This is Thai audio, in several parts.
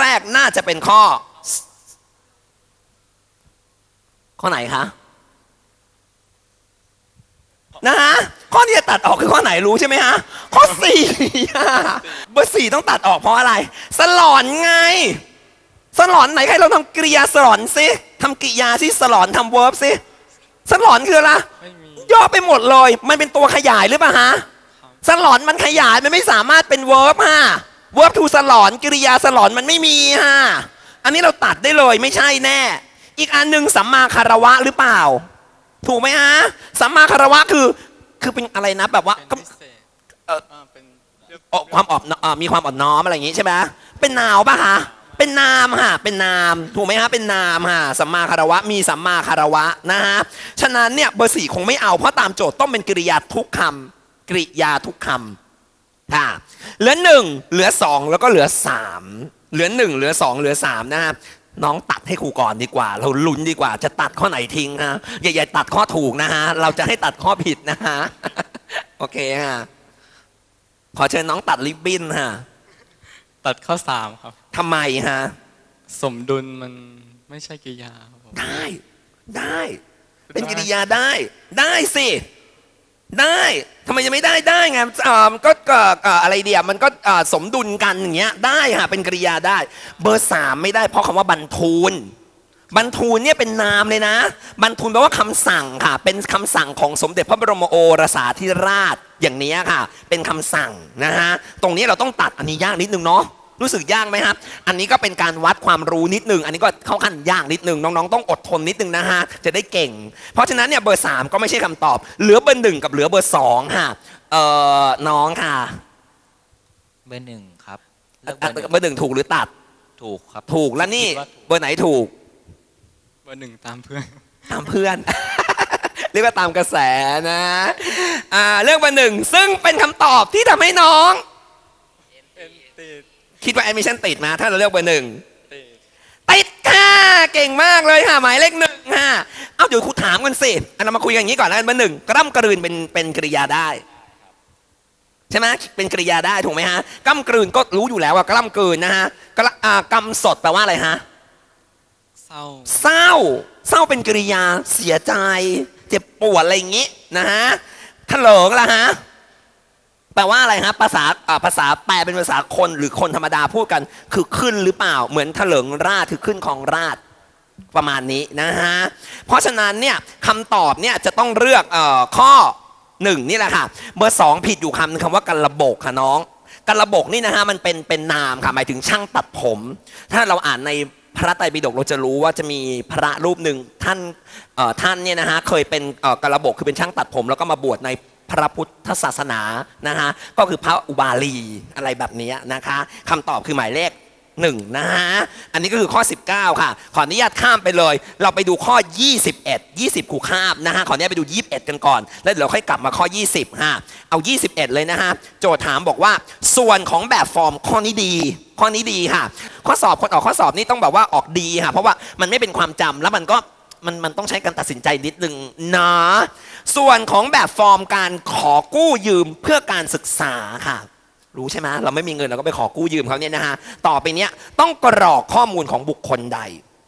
แรกน่าจะเป็นข้อ ข้อไหนคะนะฮะข้อที่จะตัดออกคือข้อไหนรู้ใช่ไหมฮะ ข้อสี่อะเบอร์สี่ต้องตัดออกเพราะอะไร สลอนไง สลอนไหนใครเราทำกริยาสลอนสิทำกริยาสิสลอนทำเวิร์บสิสลอนคืออะไรไม่มีย่อไปหมดเลย มันเป็นตัวขยายหรือเปล่าฮะสลอนมันขยายมันไม่สามารถเป็นเวิร์บฮะ เวิร์บทูสลอนกริยาสลอนมันไม่มีฮะอันนี้เราตัดได้เลยไม่ใช่แน่ อีกอันหนึ่งสัมมาคารวะหรือเปล่า ถูกไหมฮะสัมมาคารวะคือคือเป็นอะไรนะแบบว่าเป็นพิเศษเอ่อาเป็นเรียกอ๋อความอ่อนอ่ามีความอ่อนน้อมอะไรอย่างงี้ใช่ไหมเป็นนาวปะคะเป็นนามฮะเป็นนาม ถูกไหมฮะเป็นนามฮะสัมมาคารวะมีสัมมาคารวะนะฮะฉะนั้นเนี่ยเบอร์สี่คงไม่เอาเพราะตามโจทย์ต้องเป็นกริยาทุกคำกริยาทุกคำ ค่ะเหลือหนึ่งเหลือสองแล้วก็เหลือสามเหลือหนึ่งเหลือสองเหลือสามนะฮะน้องตัดให้ครูก่อนดีกว่า เราลุ้นดีกว่า จะตัดข้อไหนทิ้งฮะอย่าอย่าตัดข้อถูกนะฮะเราจะให้ตัดข้อผิดนะฮะโอเคฮะขอเชิญน้องตัดริบบิ้นฮะตัดข้อสามครับทำไมฮะสมดุลมันไม่ใช่กริยาครับผมได้ได้ เป็นกริยาได้ ได้สิ ได้ทำไมจะไม่ได้ได้ไงอ่าก็ก็อะไรเดียวมันก็สมดุลกันอย่างเงี้ยได้ฮะเป็นกริยาได้ เบอร์สามไม่ได้เพราะคำว่าบรรทูลบรรทูลเนี่ยเป็นนามเลยนะ บรรทูลแปลว่าคำสั่งค่ะ เป็นคำสั่งของสมเด็จพระบรมโอรสาธิราชอย่างนี้ค่ะ เป็นคำสั่งนะฮะตรงนี้เราต้องตัดอันนี้ยากนิดนึงเนาะ รู้สึกยากไหมครับ อันนี้ก็เป็นการวัดความรู้นิดนึง อันนี้ก็เข้าขั้นยากนิดนึงน้องๆ ต้องอดทนนิดนึงนะฮะ จะได้เก่ง เพราะฉะนั้นเนี่ยเบอร์สามก็ไม่ใช่คำตอบ เหลือเบอร์หนึ่งกับเหลือเบอร์สองค่ะ เอ่อ น้องค่ะ เบอร์หนึ่งครับเลือะอกเบอร์หนึ่งเบอร์หนึ่งถูกหรือตัด ถูกครับ ถูก แล้วนี่คิดว่าถูกเบอร์ไหนถูก เบอร์หนึ่งตามเพื่อน ตามเพื่อนเรียกว่าตามกระแสนะ อ่าเลือกเบอร์หนึ่งซึ่งเป็นคำตอบที่ทำให้น้องเป็นติด คิดว่าแอดมิชชั่นติดมาถ้าเราเลือกเบอร์หนึ่งติดติดค่ะเก่งมากเลยค่ะหมายเลขหนึ่งค่ะเอ้าเดี๋ยวครูถามกันสิอันเรามาคุยกันอย่างนี้ก่อนแล้วกันเบอร์หนึ่งกร่ำกระรืนเป็นเป็นกริยาได้ใช่ไหมเป็นกริยาได้ถูกไหมฮะกล้ำกลืนก็รู้อยู่แล้วว่ากล้ำกลืนนะฮะกระอ่ากำสดแปลว่าอะไรฮะเศร้าเศร้า เศร้าเป็นกริยาเสียใจ เจ็บปวดอะไรอย่างงี้นะฮะทะเลิงล่ะฮะ แปลว่าอะไรฮะภาษาภาษาแปลเป็นภาษาคนหรือคนธรรมดาพูดกัน คือขึ้นหรือเปล่า เหมือนถลิงราชคือขึ้นของราชประมาณนี้นะฮะ เพราะฉะนั้นเนี่ยคำตอบเนี่ยจะต้องเลือกออข้อหนึ่งนี่แหละค่ะ เบอร์สองผิดอยู่คำคำว่ากันระบกค่ะน้องกันระบกนี่นะฮะมันเป็นเป็นนามค่ะหมายถึงช่างตัดผม ถ้าเราอ่านในพระไตรปิฎกเราจะรู้ว่าจะมีพระรูปหนึ่งท่านท่านเนี่ยนะฮะเคยเป็นเอ่อกระบกคือเป็นช่างตัดผม แล้วก็มาบวชใน พระพุทธศาสนานะฮะก็คือพระอุบาลีอะไรแบบนี้นะคะคำตอบคือหมายเลขหนึ่งนะฮะ อันนี้ก็คือข้อ 19 ค่ะ ขออนุญาตข้ามไปเลย เราไปดูข้อ 21 20ขู่ข้ามนะฮะ ขออนุญาตไปดู 21 กันก่อน แล้วเดี๋ยวเราค่อยกลับมาข้อ 20ฮะ เอา 21 เลยนะฮะ โจทย์ถามบอกว่า ส่วนของแบบฟอร์มข้อนี้ดี ข้อนี้ดีค่ะ ข้อสอบคนออกข้อสอบนี่ต้องแบบว่าออกดีค่ะ เพราะว่ามันไม่เป็นความจำแล้วมันก็มันมันต้องใช้การตัดสินใจนิดนึงนะ ส่วนของแบบฟอร์มการขอกู้ยืมเพื่อการศึกษาค่ะ รู้ใช่ไหมเราไม่มีเงินเราก็ไปขอกู้ยืมเขาเนี่ยนะฮะต่อไปเนี้ยต้องกรอกข้อมูลของบุคคลใด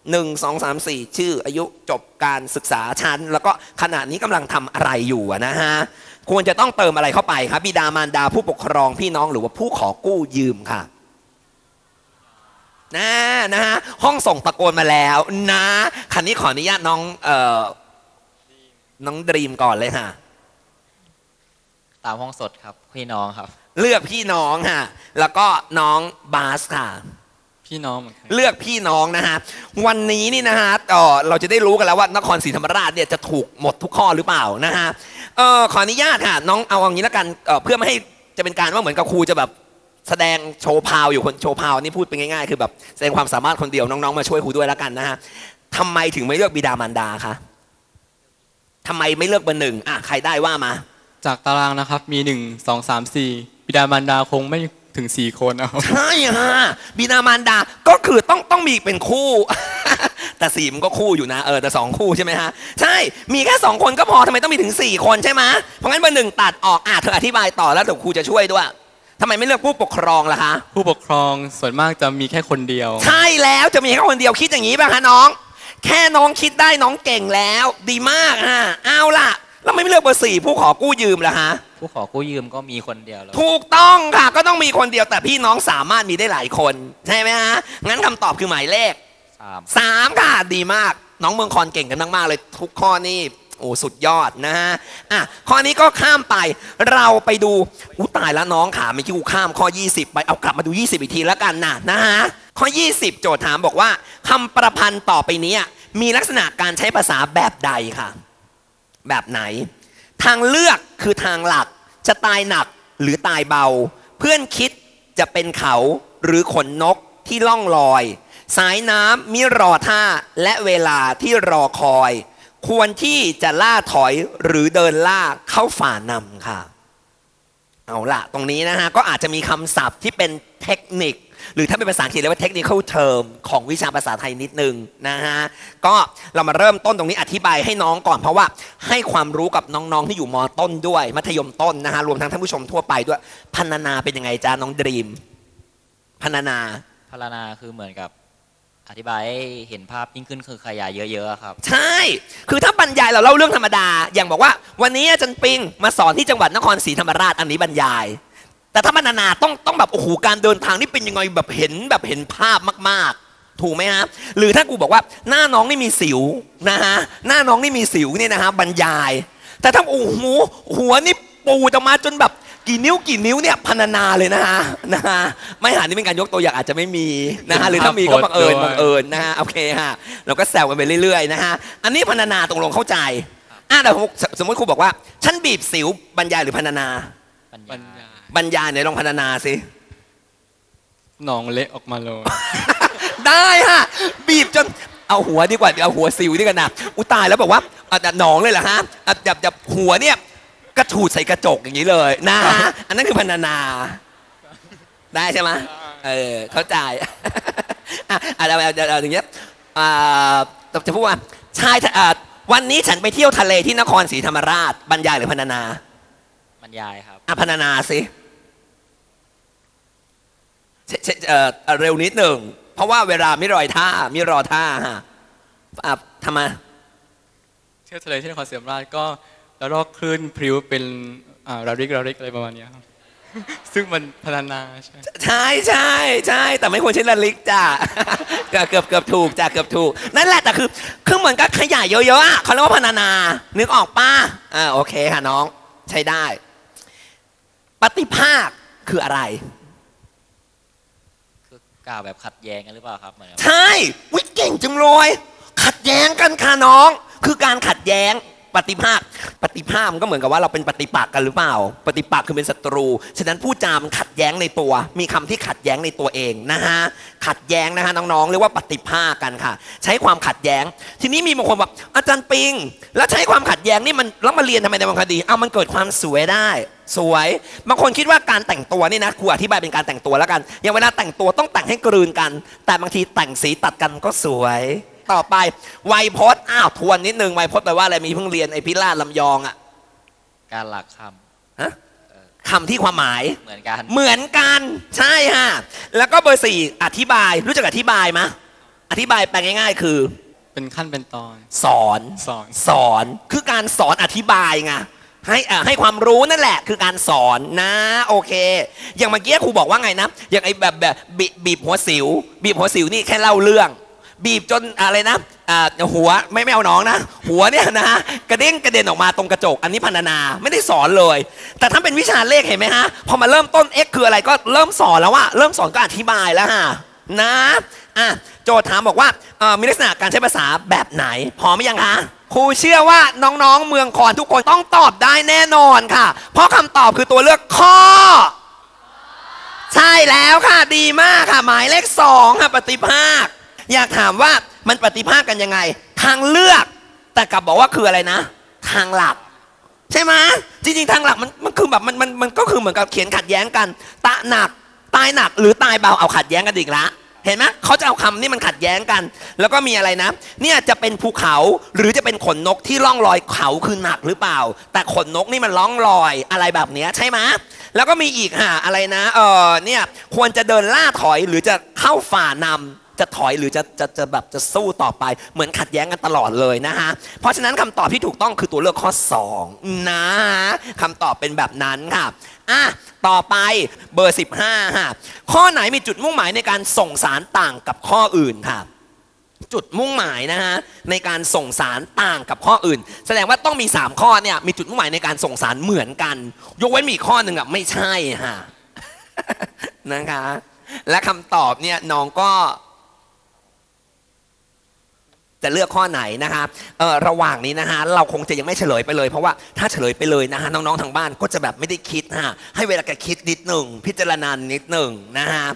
1 2 3 4ชื่ออายุจบการศึกษาชั้น แล้วก็ขณะนี้กำลังทำอะไรอยู่นะฮะควรจะต้องเติมอะไรเข้าไปครับบิดามารดาผู้ปกครองพี่น้องหรือว่าผู้ขอกู้ยืมค่ะนะนะฮะห้องส่งตะโกนมาแล้วนะคันนี้ขออนุญาตน้องเอ่อ น้องดรีมก่อนเลยค่ะตามห้องสดครับพี่น้องครับ เลือกพี่น้องค่ะแล้วก็น้องบาสค่ะ พี่น้องเหมือนกันเลือกพี่น้องนะฮะวันนี้นี่นะฮะเอ่อเราจะได้รู้กันแล้วว่านครศรีธรรมราชเนี่ยจะถูกหมดทุกข้อหรือเปล่านะฮะเออขออนุญาตค่ะ น้องเอาอย่างนี้แล้วกันเอ่อเพื่อไม่ให้จะเป็นการว่าเหมือนกับครูจะแบบแสดงโชว์พาวอยู่คนโชว์พาวนี่พูดเป็นง่ายๆ คือแบบแสดงความสามารถคนเดียวน้องๆมาช่วยครูด้วยแล้วกันนะฮะทำไมถึงไม่เลือกบิดามารดาคะ ทำไมไม่เลือกเบอร์หนึ่งอะใครได้ว่ามา จากตารางนะครับมีหนึ่งสองสามสี่บิดามารดาคงไม่ถึงสี่คนเอาใช่ฮะบิดามารดาก็คือต้องต้องมีเป็นคู่ แต่สี่มันก็คู่อยู่นะเออแต่สองคู่ใช่ไหมฮะใช่มีแค่สองคนก็พอทำไมต้องมีถึงสี่คนใช่ไหมเพราะงั้นเบอร์หนึ่งตัดออกอะเธออธิบายต่อแล้วเดี๋ยวครูจะช่วยด้วยทำไมไม่เลือกผู้ปกครองล่ะคะผู้ปกครองส่วนมากจะมีแค่คนเดียว ใช่แล้วจะมีแค่คนเดียวคิดอย่างนี้ป่ะคะน้อง แค่น้องคิดได้น้องเก่งแล้ว ดีมากฮะเอาล่ะแล้วไม่เลือกเบอร์สี่ผู้ขอกู้ยืมล่ะฮะ ผู้ขอกู้ยืมก็มีคนเดียวแล้ว ถูกต้องค่ะ ก็ต้องมีคนเดียวแต่พี่น้องสามารถมีได้หลายคน ใช่ไหมฮะ งั้นคำตอบคือหมายเลขสามสามค่ะ ดีมาก น้องเมืองคอนเก่งกันมากๆเลยทุกข้อนี่โอ้สุดยอดนะฮะ อะ ข้อนี้ก็ข้ามไป เราไปดูอู้ตายแล้วน้องขาไม่คิดกูข้ามข้อ 20 ไป เอากลับมาดู 20 อีกทีแล้วกันนะนะฮะ ข้อ 20 โจทย์ถามบอกว่าคำประพันธ์ต่อไปนี้ มีลักษณะการใช้ภาษาแบบใดค่ะ แบบไหน ทางเลือกคือทางหลัก จะตายหนักหรือตายเบา เพื่อนคิดจะเป็นเขาหรือขนนกที่ล่องลอย สายน้ำมิรอท่าและเวลาที่รอคอย ควรที่จะล่าถอยหรือเดินล่าเข้าฝ่านำค่ะ เอาละตรงนี้นะฮะก็อาจจะมีคำศัพท์ที่เป็นเทคนิค หรือถ้าเป็นภาษาอังกฤษเรียกว่า technical term ของวิชาภาษาไทยนิดนึงนะฮะก็เรามาเริ่มต้นตรงนี้อธิบายให้น้องก่อนเพราะว่าให้ความรู้กับน้องๆที่อยู่มต้นด้วย มัธยมต้นนะฮะรวมทั้งท่านผู้ชมทั่วไปด้วยพันนาเป็นยังไงจ้าน้องดรีมพันนาพารณาคือเหมือนกับอธิบายให้เห็นภาพยิ่งขึ้นคือขยายเยอะๆครับ ใช่ คือถ้าบรรยายเราเล่าเรื่องธรรมดา อย่างบอกว่า วันนี้อาจารย์ปิงมาสอนที่จังหวัดนครศรีธรรมราชอันนี้บรรยาย แต่ถ้าบรรณนาต้องต้องแบบโอ้โหการเดินทางนี่เป็นยังไงแบบเห็นแบบเห็นภาพมากๆ ถูกไหมฮะหรือถ้ากูบอกว่าหน้าน้องนี่มีสิวนะฮะหน้าน้องนี่มีสิวเนี่ยนะฮะบรรยาย แต่ถ้าโอ้โหหัวนี่ปูดออกมาจนแบบกี่นิ้วกี่นิ้วเนี่ยพรรณนาเลยนะฮะนะฮะไม่หานี่เป็นการยกตัวอย่างอาจจะไม่มีนะฮะหรือถ้ามีก็บังเอิญบังเอิญนะฮะโอเคฮะเราก็แซวกันไปเรื่อยๆนะฮะอันนี้พรรณนาตรงลงเข้าใจอะแต่สมมติครูบอกว่า ฉันบีบสิวบรรยายหรือพรรณนาปัญบรรญายาย บรรยายไหนลองพรรณนาสิ หนองเละออกมาเลย ได้ฮะ บีบจนเอาหัวดีกว่าเอาหัวสิวดีกันนะอุยตายแล้วบอกว่าอะหนองเลยเหรอฮะอะจับจับหัวเนี่ยกระถูดใส่กระจกอย่างนี้เลยนะฮะอันนั้นคือพรรณนา ได้ใช่ไหมเออเข้าใจ อะอะเอาเอาเอาเอาอย่างเงี้ยอ่าจะพูดว่าชายอะวันนี้ฉันไปเที่ยวทะเลที่นครศรีธรรมราชบรรยายหรือพรรณนา บรรยายครับอะพรรณนาสิเชเชเอ่อเอ่อเร็วนิดหนึ่ง เพราะว่าเวลาไม่รอยท่าไม่รอท่าฮะอะทำไมเที่ยวทะเลที่นครศรีธรรมราชก็แล้วก็คลื่นพริ้วเป็นอ่าราริกราริกอะไรประมาณเนี้ยครับซึ่งมันพรรณนาใช่ ใช่ใช่ใช่แต่ไม่ควรใช้ระลิกจ้ะเกือบเกือบเกือบถูกจ้ะเกือบถูก นั่นแหละแต่คือคือเหมือนกับขยายเยอะๆอะเขาเรียกว่าพรรณนา นึกออกป้าอ่าโอเคค่ะน้องใช้ได้ป ฏิภาคคืออะไร คือกล่าวแบบขัดแย้งกันหรือเปล่าครับเหมือนกับใช่วิเก่งจังเลยขัดแย้งกันค่ะน้อง คือการขัดแย้ง ปฏิภาคปฏิภาคมันก็เหมือนกับว่าเราเป็นปฏิปักษ์กันหรือเปล่า ปฏิปักษ์คือเป็นศัตรู ฉะนั้นพูดจามันขัดแย้งในตัว มีคำที่ขัดแย้งในตัวเองนะฮะขัดแย้งนะฮะน้องๆเรียกว่าปฏิภาคกันค่ะ ใช้ความขัดแย้ง ทีนี้มีบางคนแบบอาจารย์ปิง แล้วใช้ความขัดแย้งนี่มันแล้วมาเรียนทำไมในบางคดีเอามันเกิดความสวยได้สวยบางคนคิดว่าการแต่งตัวนี่นะครูอธิบายเป็นการแต่งตัวแล้วกันอย่างเวลาแต่งตัวต้องแต่งให้กลืนกัน แต่บางทีแต่งสีตัดกันก็สวย ต่อไป ไวยพจน์อ้าวทวนนิดนึงไวยพจน์แปลว่าอะไรมีเพิ่งเรียนไอพิราชลำยองอะการหลักคคำที่ความหมายำเหมือนกันเหมือนกันใช่ฮะแล้วก็เบอร์สี่อธิบายรู้จักอธิบายมะอธิบายแปลง่าย ๆ คือ เป็นขั้นเป็นตอน สอนสอนสอนคือการสอนอธิบายไงให้เอ่อให้ความรู้นั่นแหละ คือการสอนนะโอเค อย่างเมื่อกี้ครูบอกว่าไงนะ อย่างไอ้แบบแบบบีบีบหัวสิว บีบหัวสิวนี่แค่เล่าเรื่อง บีบจนอะไรนะหัวไม่ไม่เอาน้องนะ หัวเนี่ยนะกระเด้งกระเด็นออกมาตรงกระจก อันนี้พันนาไม่ได้สอนเลย แต่ถ้าเป็นวิชาเลขเห็นไหมฮะพอมาเริ่มต้น x คืออะไรก็เริ่มสอนแล้วว่าเริ่มสอนก็อธิบายแล้วฮะนะอะโจทย์ถามบอกว่ามีลักษณะการใช้ภาษาแบบไหน พร้อมหรือยังคะครูเชื่อว่าน้องๆ เมืองคอนทุกคนต้องตอบได้แน่นอนค่ะ เพราะคำตอบคือตัวเลือกข้อ ใช่แล้วค่ะดีมากค่ะ หมายเลขสองค่ะปฏิภาค อยากถามว่ามันปฏิภาคกันยังไง ทางเลือก แต่กลับบอกว่าคืออะไรนะ ทางหลัก ใช่ไหมจริงๆ ทางหลักมันมันคือแบบมันมันมันก็คือเหมือนกับเขียนขัดแย้งกัน ตะหนัก ตายหนัก หรือตายเบาเอาขัดแย้งกันอีกละเห็นไหมเขาจะเอาคำนี่มันขัดแย้งกัน แล้วก็มีอะไรนะ เนี่ยจะเป็นภูเขาหรือจะเป็นขนนกที่ล่องลอยเขาคือหนักหรือเปล่า แต่ขนนกนี่มันล่องลอยอะไรแบบเนี้ยใช่ไหมแล้วก็มีอีกฮะอะไรนะเออเนี่ยควรจะเดินล่าถอยหรือจะเข้าฝ่านำ จะถอยหรือจะจะจะแบบจะสู้ต่อไป เหมือนขัดแย้งกันตลอดเลยนะฮะ เพราะฉะนั้นคำตอบที่ถูกต้องคือตัวเลือกข้อ 2 นะคำตอบเป็นแบบนั้นค่ะอะต่อไปเบอร์ 15ค่ะข้อไหนมีจุดมุ่งหมายในการส่งสารต่างกับข้ออื่นค่ะจุดมุ่งหมายนะฮะในการส่งสารต่างกับข้ออื่น แสดงว่าต้องมี 3 ข้อเนี่ยมีจุดมุ่งหมายในการส่งสารเหมือนกัน ยกเว้นมีข้อหนึ่งอะไม่ใช่ฮะนะคะ และคำตอบเนี่ยน้องก็ จะเลือกข้อไหนนะคะเออระหว่างนี้นะคะเราคงจะยังไม่เฉลยไปเลย เพราะว่าถ้าเฉลยไปเลยนะคะน้องๆทางบ้านก็จะแบบไม่ได้คิดฮะให้เวลาแกคิดนิดหนึ่งพิจารณานิดหนึ่งนะฮะ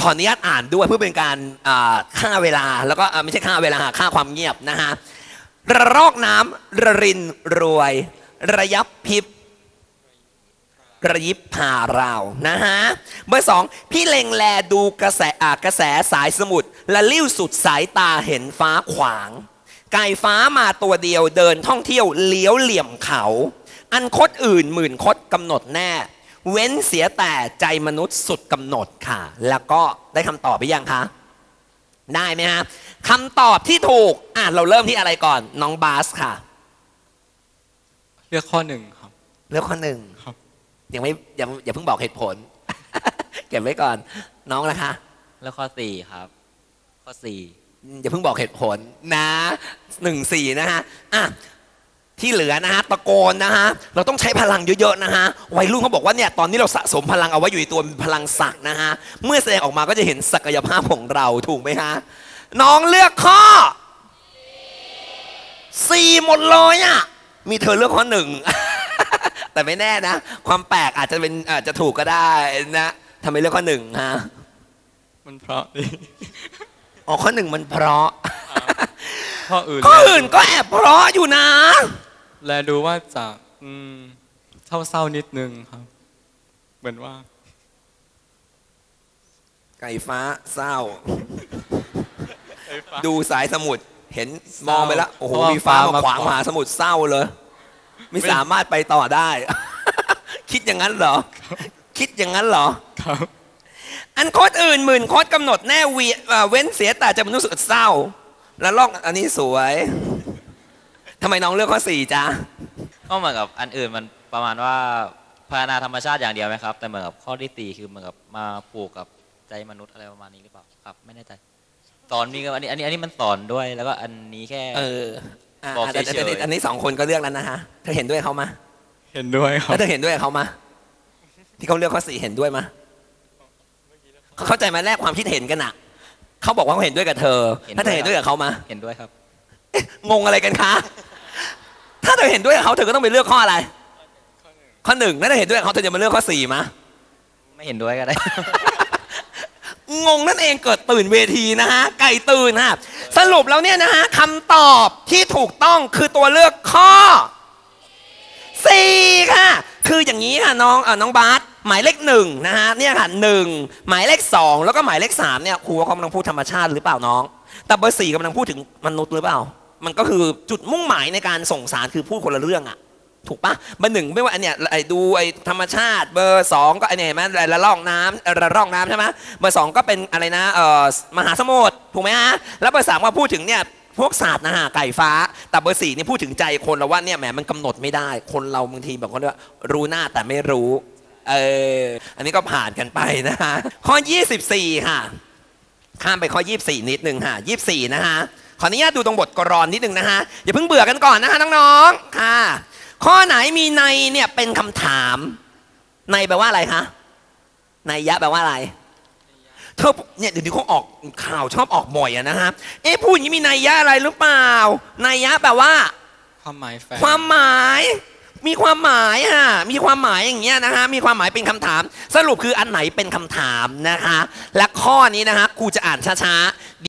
ขออนุญาตอ่านด้วยเพื่อเป็นการอ่าเวลาแล้วก็ไม่ใช่ฆ่าเวลาฆ่าความเงียบนะฮะระรอกน้ำระรินรวย ระยับพริ บระยิบพาราวนะฮะเบอร์สองพี่เล็งแลดูกระแสอ่ากระแสสายสมุทรและลิ้วสุดสายตาเห็นฟ้าขวาง ไก่ฟ้ามาตัวเดียวเดินท่องเที่ยวเลี้ยวเหลี่ยมเขา อันคดอื่นหมื่นคดกำหนดแน่ เว้นเสียแต่ใจมนุษย์สุดกำหนดค่ะ แล้วก็ได้คำตอบไปยังคะได้ไหมฮะคำตอบที่ถูกอะเราเริ่มที่อะไรก่อนน้องบาสค่ะ เลือกข้อหนึ่งครับ เลือกข้อหนึ่งครับ ยังไม่อย่าอย่าเพิ่งบอกเหตุผล เก็บไว้ก่อน น้องนะคะ แล้วข้อสี่ครับ ข้อสี่อย่าเพิ่งบอกเหตุผลนะหนึ่งสี่นะฮะอะที่เหลือนะฮะตะโกนนะฮะเราต้องใช้พลังเยอะๆนะฮะวัยรุ่นเขาบอกว่าเนี่ยตอนนี้เราสะสมพลังเอาไว้อยู่ในตัวเป็นพลังศักดิ์นะฮะเมื่อแสดงออกมาก็จะเห็นศักยภาพของเราถูกไหมฮะน้องเลือกข้อสี่หมดเลยอะมีเธอเลือกข้อหนึ่ง แต่ไม่แน่นะ ความแปลกอาจจะเป็นอาจจะถูกก็ได้นะทำไมเลือกข้อหนึ่งฮะมันเพราะดีอ๋อข้อหนึ่งมันเพราะข้ออื่นข้ออื่นก็แอบเพราะอยู่นะ แลดูว่าจะอืมเศร้าๆนิดนึงครับ เหมือนว่า ไก่ฟ้าเศร้าไอ้ฟ้าดูสายสมุทรเห็นเศร้ามองไปแล้วโอ้โหเพราะว่ามีฟ้าฟ้ามามาขวางขวางมหาสมุทรเศร้าเลย ไม่ไม่สามารถไปต่อได้ คิดอย่างนั้นเหรอ คิดอย่างนั้นเหรอครับอันโคตรอื่นหมื่นโคตรกำหนดแน่เวียเอ่อเว้นเสียแต่จะมนุษย์สุดเศร้า แล้วลอกอันนี้สวยทำไมน้องเลือกข้อสี่จ้าก็เหมือนกับอันอื่นมันประมาณว่าพัฒนาธรรมชาติอย่างเดียวไหมครับ แต่เหมือนกับข้อที่สี่คือเหมือนกับมาผูกกับใจมนุษย์อะไรประมาณนี้หรือเปล่าครับ ไม่แน่ใจสอนมีกับอันนี้อันนี้อันนี้มันสอนด้วยแล้วก็อันนี้แค่ เอออะ บอกอะแต่เฉยๆแต่แต่อันนี้สองคนก็เลือกแล้วนะฮะเธอเห็นด้วยเขามาเห็นด้วยครัแล้บวเธอเห็นด้วยกับเขามาที่เขาเลือกข้อสี่เห็นด้วยมาเขาเข้าใจไหมาแลกความคิดเห็นกันอะเขาบอกว่าเขาเห็นด้วยกับเธอ ถ้าเธอเห็นด้วยกับเขามาเห็นด้วยครับงงอะไรกันคะถ้าเธอเห็นด้วยกับเขาเธอก็ต้องไปเลือกข้ออะไร ข้อหนึ่งถ้าเธอเห็นด้วยกับเขาเธอจะมาเลือกข้อสี่มาไม่เห็นด้วยก็ได้ งงนั่นเองเกิดตื่นเวทีนะฮะไก่ตื่นฮะสรุปแล้วเนี่ยนะฮะคำตอบที่ถูกต้องคือตัวเลือกข้อสี่ค่ะ คืออย่างนี้ค่ะน้องเออน้องบาสหมายเลขหนึ่งนะฮะเนี่ยค่ะหนึ่งหมายเลขสองแล้วก็หมายเลขสามเนี่ยครูว่ากำลังพูดธรรมชาติหรือเปล่าน้อง แต่เบอร์สี่กำลังพูดถึงมนุษย์หรือเปล่า มันก็คือจุดมุ่งหมายในการส่งสารคือพูดคนละเรื่องอะ ถูกปะเบอร์หนึ่งไม่ว่าอันเนี้ยไอ้ดูไอ้ธรรมชาติ เบอร์สองก็ไอ้เนี่ยเห็นระลอกน้ำระลอกน้ำใช่ไหมเบอร์สองก็เป็นอะไรนะเอ่อมหาสมุทรถูกไหมฮะแล้วเบอร์สามก็พูดถึงเนี่ยพวกศาสตร์นะฮะไก่ฟ้า แต่เบอร์สี่นี่พูดถึงใจคนเราว่าเนี่ยแหมมันกำหนดไม่ได้ คนเราบางทีแบบคนว่ารู้หน้าแต่ไม่รู้เอออันนี้ก็ผ่านกันไปนะฮะข้อ 24 ค่ะ ข้ามไปข้อ 24 นิดนึงค่ะ24 นะฮะขออนุญาตดูตรงบทกรอนนิดนึงนะฮะอย่าเพิ่งเบื่อกันก่อนนะฮะน้องๆค่ะ ข้อไหนมีในเนี่ยเป็นคำถาม ในแปลว่าอะไรคะในยะแปลว่าอะไรเธอเนี่ยเดี๋ยวนี้เขาออกข่าวชอบออกบ่อยอะนะฮะเอ๊ะพูดอย่างนี้มีนัยยะอะไรหรือเปล่านัยยะแปลว่า ความหมายแฝงความหมายมีความหมายฮะมีความหมายอย่างเงี้ยนะฮะมีความหมายเป็นคำถาม สรุปคืออันไหนเป็นคำถามนะคะ และข้อนี้นะฮะครูจะอ่านช้า